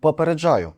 Попереджаю.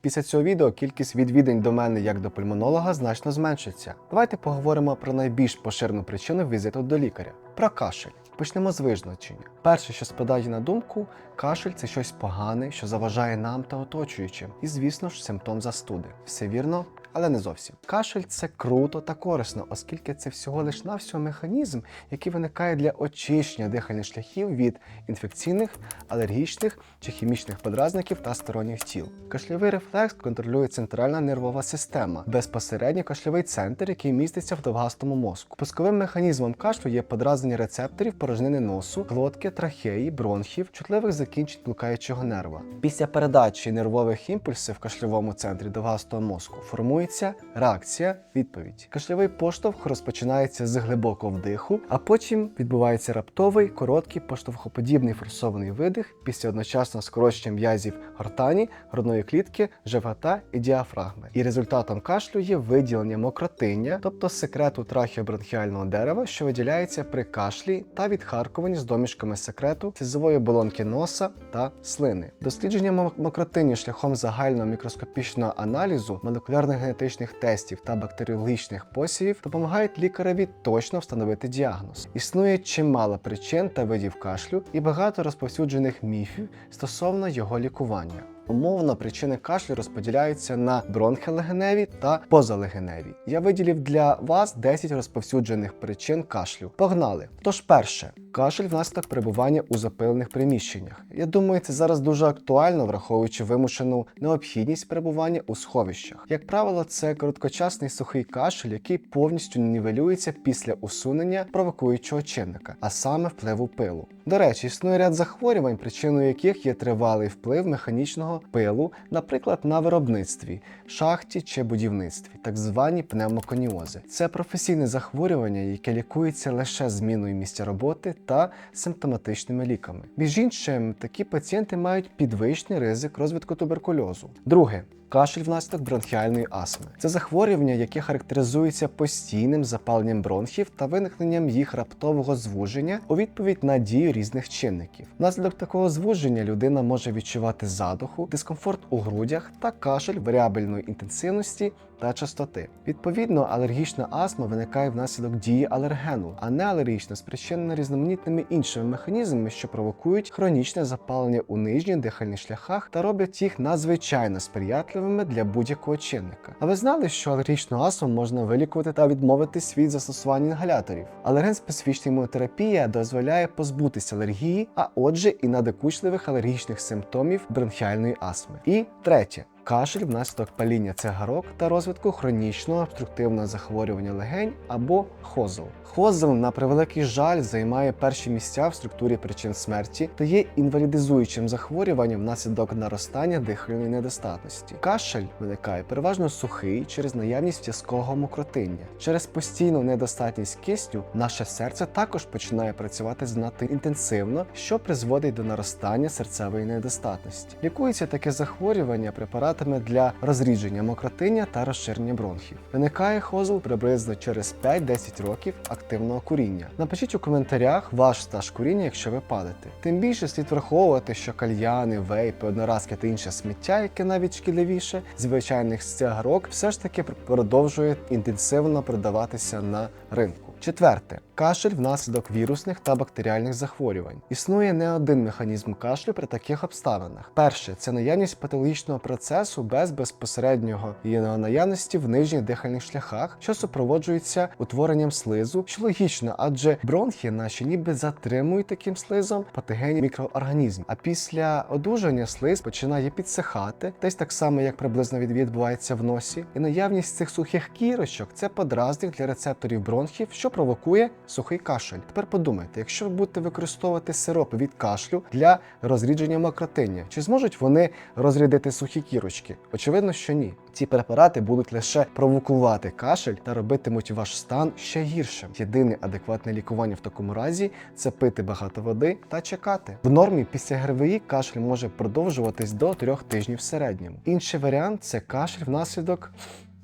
Після цього відео кількість відвідань до мене як до пульмонолога значно зменшиться. Давайте поговоримо про найбільш поширену причину візиту до лікаря про кашель. Почнемо з визначення. Перше, що спадає на думку, кашель це щось погане, що заважає нам та оточуючим. І, звісно ж, симптом застуди. Все вірно, але не зовсім. Кашель це круто та корисно, оскільки це всього лиш навсього механізм, який виникає для очищення дихальних шляхів від інфекційних, алергічних чи хімічних подразників та сторонніх тіл. Кашльовий рефлекс контролює центральна нервова система, безпосередньо кашльовий центр, який міститься в довгастому мозку. Пусковим механізмом кашлю є подразнення рецепторів порожнини носу, глотки, трахеї, бронхів, чутливих закінчень блукаючого нерва. Після передачі нервових імпульсів в кашльовому центрі довгастого мозку формується реакція, відповідь. Кашльовий поштовх розпочинається з глибокого вдиху, а потім відбувається раптовий, короткий поштовхоподібний форсований видих після одночасного скорочення м'язів гортані, грудної клітки, живота і діафрагми. І результатом кашлю є виділення мокротиння, тобто секрету трахеобронхіального дерева, що виділяється при кашлі та відхаркуванні з домішками секрету слізової оболонки носа та слини. Дослідження мо- мокротиння шляхом загального мікроскопічного аналізу, молекулярних генетичних тестів та бактеріологічних посівів допомагають лікареві точно встановити діагноз. Існує чимало причин та видів кашлю і багато розповсюджених міфів стосовно його лікування. Умовно, причини кашлю розподіляються на бронхолегеневі та позалегеневі. Я виділив для вас 10 розповсюджених причин кашлю. Погнали! Тож перше, кашель внаслідок перебування у запилених приміщеннях. Я думаю, це зараз дуже актуально, враховуючи вимушену необхідність перебування у сховищах. Як правило, це короткочасний сухий кашель, який повністю нівелюється після усунення провокуючого чинника, а саме впливу пилу. До речі, існує ряд захворювань, причиною яких є тривалий вплив механічного пилу, наприклад, на виробництві, шахті чи будівництві, так звані пневмоконіози. Це професійне захворювання, яке лікується лише зміною місця роботи та симптоматичними ліками. Між іншим, такі пацієнти мають підвищений ризик розвитку туберкульозу. Друге. Кашель внаслідок бронхіальної астми. Це захворювання, яке характеризується постійним запаленням бронхів та виникненням їх раптового звуження у відповідь на дію різних чинників. Внаслідок такого звуження людина може відчувати задуху, дискомфорт у грудях та кашель варіабельної інтенсивності та частоти. Відповідно, алергічна астма виникає внаслідок дії алергену, а не алергічна спричинена різноманітними іншими механізмами, що провокують хронічне запалення у нижніх дихальних шляхах та роблять їх надзвичайно сприятливими для будь-якого чинника. А ви знали, що алергічну астму можна вилікувати та відмовитись від застосування інгаляторів? Алерген-специфічна імунотерапія дозволяє позбутися алергії, а отже, і надокучливих алергічних симптомів бронхіальної астми. І третє. Кашель внаслідок паління цигарок та розвитку хронічного обструктивного захворювання легень або хозл. Хозл, на превеликий жаль, займає перші місця в структурі причин смерті та є інвалідизуючим захворюванням внаслідок наростання дихальної недостатності. Кашель виникає переважно сухий через наявність в'язкого мокротиння. Через постійну недостатність кисню наше серце також починає працювати занадто інтенсивно, що призводить до наростання серцевої недостатності. Лікується таке захворювання препаратами для розрідження мокротиння та розширення бронхів. Виникає хозл приблизно через 5-10 років активного куріння. Напишіть у коментарях ваш стаж куріння, якщо ви палите. Тим більше слід враховувати, що кальяни, вейпи, одноразки та інше сміття, яке навіть шкідливіше, звичайних цигарок, все ж таки продовжує інтенсивно продаватися на ринку. Четверте кашель внаслідок вірусних та бактеріальних захворювань. Існує не один механізм кашлю при таких обставинах. Перше це наявність патологічного процесу без безпосереднього її наявності в нижніх дихальних шляхах, що супроводжується утворенням слизу, що логічно, адже бронхи наші ніби затримують таким слизом патогенні мікроорганізм. А після одужання слиз починає підсихати, десь так само, як приблизно від- відбувається в носі. І наявність цих сухих кірочок це подразник для рецепторів бронхів, що провокує сухий кашель. Тепер подумайте, якщо ви будете використовувати сиропи від кашлю для розрідження мокротиння, чи зможуть вони розрядити сухі кірочки? Очевидно, що ні. Ці препарати будуть лише провокувати кашель та робитимуть ваш стан ще гіршим. Єдине адекватне лікування в такому разі це пити багато води та чекати. В нормі після ГРВІ кашель може продовжуватись до трьох тижнів в середньому. Інший варіант це кашель внаслідок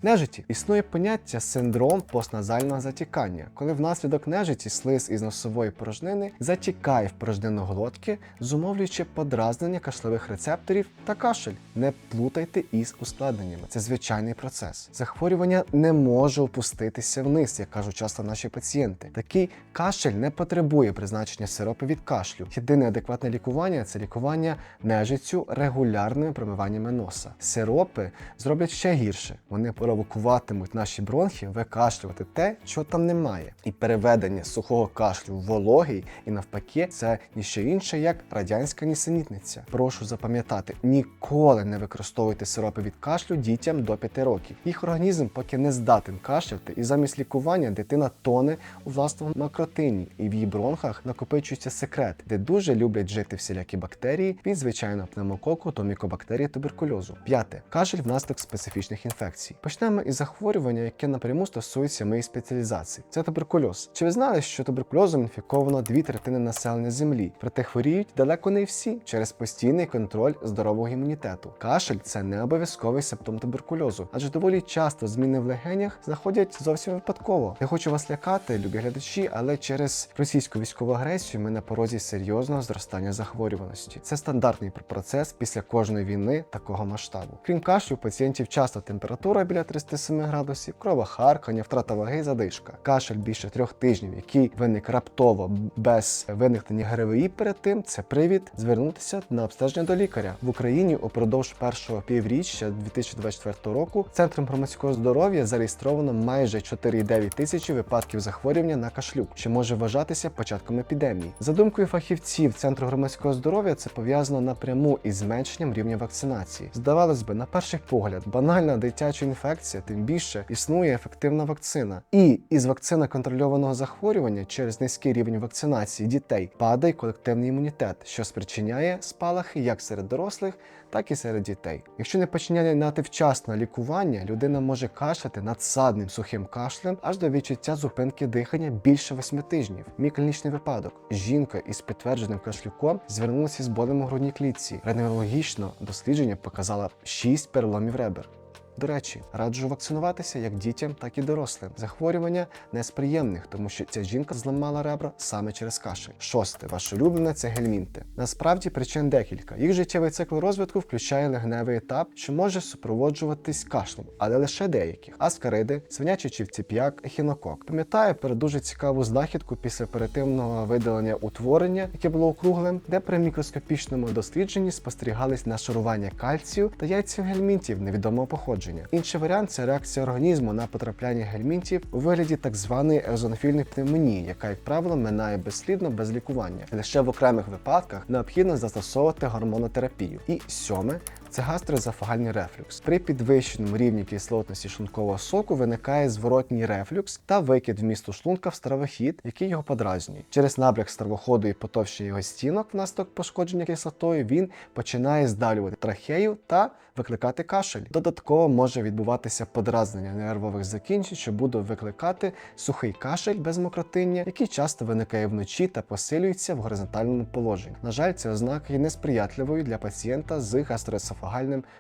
Нежиті існує поняття синдром постназального затікання, коли внаслідок нежиті слиз із носової порожнини затікає в порожнину глотки, зумовлюючи подразнення кашлевих рецепторів та кашель. Не плутайте із ускладненнями. Це звичайний процес. Захворювання не може опуститися вниз, як кажуть часто наші пацієнти. Такий кашель не потребує призначення сиропу від кашлю. Єдине адекватне лікування це лікування нежиттю регулярними промиваннями носа. Сиропи зроблять ще гірше. Вони провокуватимуть наші бронхи викашлювати те, що там немає. І переведення сухого кашлю в вологий і навпаки, це ніщо інше, як радянська нісенітниця. Прошу запам'ятати, ніколи не використовуйте сиропи від кашлю дітям до 5 років. Їх організм поки не здатен кашляти, і замість лікування дитина тоне у власному макротині, і в її бронхах накопичується секрет, де дуже люблять жити всілякі бактерії від звичайного пневмококу до мікобактерії туберкульозу. П'яте кашель внаслідок специфічних інфекцій. Почнемо із захворювання, яке напряму стосується моєї спеціалізації. Це туберкульоз. Чи ви знали, що туберкульозом інфіковано дві третини населення землі? Проте хворіють далеко не всі через постійний контроль здорового імунітету. Кашель це не обов'язковий симптом туберкульозу, адже доволі часто зміни в легенях знаходять зовсім випадково. Не хочу вас лякати, любі глядачі, але через російську військову агресію ми на порозі серйозного зростання захворюваності. Це стандартний процес після кожної війни такого масштабу. Крім кашлю, у пацієнтів часто температура біля 37 градусів, кровохаркання, втрата ваги, задишка. Кашель більше трьох тижнів, який виник раптово без виникнення ГРВІ перед тим, це привід звернутися на обстеження до лікаря в Україні упродовж першого півріччя 2024 року. Центром громадського здоров'я зареєстровано майже 4,9 тисячі випадків захворювання на кашлюк, що може вважатися початком епідемії. За думкою фахівців Центру громадського здоров'я, це пов'язано напряму із зменшенням рівня вакцинації. Здавалось би, на перший погляд, банальна дитяча інфекція, тим більше існує ефективна вакцина. І із вакцина контрольованого захворювання через низький рівень вакцинації дітей падає колективний імунітет, що спричиняє спалахи як серед дорослих, так і серед дітей. Якщо не починати вчасно лікування, людина може кашляти надсадним сухим кашлем аж до відчуття зупинки дихання більше восьми тижнів. Мій клінічний випадок. Жінка із підтвердженим кашлюком звернулася з болем у грудній клітці. Рентгенологічно дослідження показало 6 переломів ребер. До речі, раджу вакцинуватися як дітям, так і дорослим. Захворювання не з приємних, тому що ця жінка зламала ребра саме через кашель. Шосте, ваше улюблене це гельмінти. Насправді причин декілька. Їх життєвий цикл розвитку включає легневий етап, що може супроводжуватись кашлем, але лише деяких: аскариди, свинячий чівціп'як, ехінокок. Пам'ятаю про дуже цікаву знахідку після оперативного видалення утворення, яке було округлим, де при мікроскопічному дослідженні спостерігались нашарування кальцію та яйців гельмінтів невідомого походження. Інший варіант це реакція організму на потрапляння гельмінтів у вигляді так званої езонофільної пневмонії, яка, як правило, минає безслідно без лікування. Лише в окремих випадках необхідно застосовувати гормонотерапію. І сьоме. Це гастроезофагальний рефлюкс. При підвищеному рівні кислотності шлункового соку виникає зворотній рефлюкс та викид вмісту шлунка в стравохід, який його подразнює. Через набряк стравоходу і потовщення його стінок внаслідок пошкодження кислотою він починає здалювати трахею та викликати кашель. Додатково може відбуватися подразнення нервових закінчень, що буде викликати сухий кашель без мокротиння, який часто виникає вночі та посилюється в горизонтальному положенні. На жаль, ці ознаки є несприятливою для пацієнта з гастроесофагальним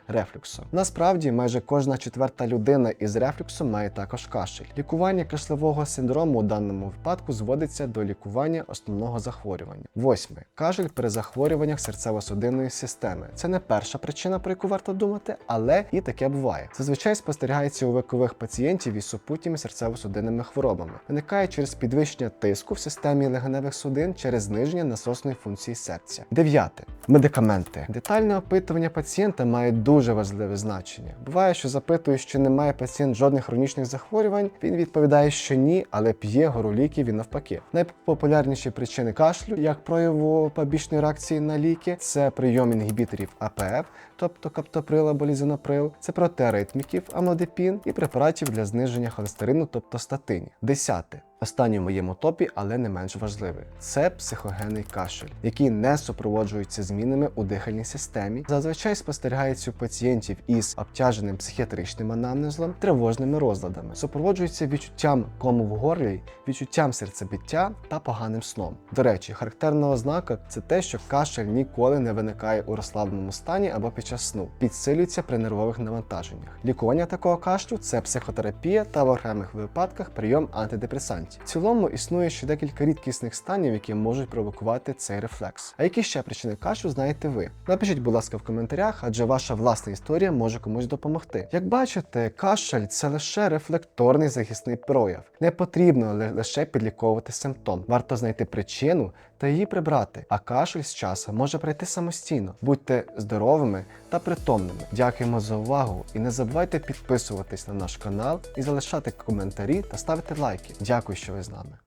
рефлюксом. Насправді, майже кожна четверта людина із рефлюксом має також кашель. Лікування кашлевого синдрому у даному випадку зводиться до лікування основного захворювання. Восьме кашель при захворюваннях серцево-судинної системи. Це не перша причина, про яку варто думати, але і таке буває. Зазвичай спостерігається у вікових пацієнтів із супутніми серцево-судинними хворобами. Виникає через підвищення тиску в системі легеневих судин через зниження насосної функції серця. Дев'яте медикаменти. Детальне опитування пацієнта має дуже важливе значення. Буває, що запитує, чи не має пацієнт жодних хронічних захворювань. Він відповідає, що ні, але п'є гору ліків і навпаки. Найпопулярніші причини кашлю, як прояву побічної реакції на ліки, це прийом інгібіторів АПФ, тобто каптоприл або лізиноприл, це протиаритміків, амлодипін і препаратів для зниження холестерину, тобто статинів. Десяте. Останній в моєму топі, але не менш важливий, це психогенний кашель, який не супроводжується змінами у дихальній системі. Зазвичай спостерігається у пацієнтів із обтяженим психіатричним анамнезом, тривожними розладами, супроводжується відчуттям кому в горлі, відчуттям серцебиття та поганим сном. До речі, характерна ознака це те, що кашель ніколи не виникає у розслабленому стані або під час сну, підсилюється при нервових навантаженнях. Лікування такого кашлю це психотерапія та в окремих випадках прийом антидепресантів. В цілому існує ще декілька рідкісних станів, які можуть провокувати цей рефлекс. А які ще причини кашу знаєте ви? Напишіть, будь ласка, в коментарях, адже ваша власна історія може комусь допомогти. Як бачите, кашель це лише рефлекторний захисний прояв. Не потрібно лише підліковувати симптом. Варто знайти причину та її прибрати. А кашель з часом може пройти самостійно. Будьте здоровими та притомними. Дякуємо за увагу і не забувайте підписуватись на наш канал і залишати коментарі та ставити лайки. Дякую, що ви з нами.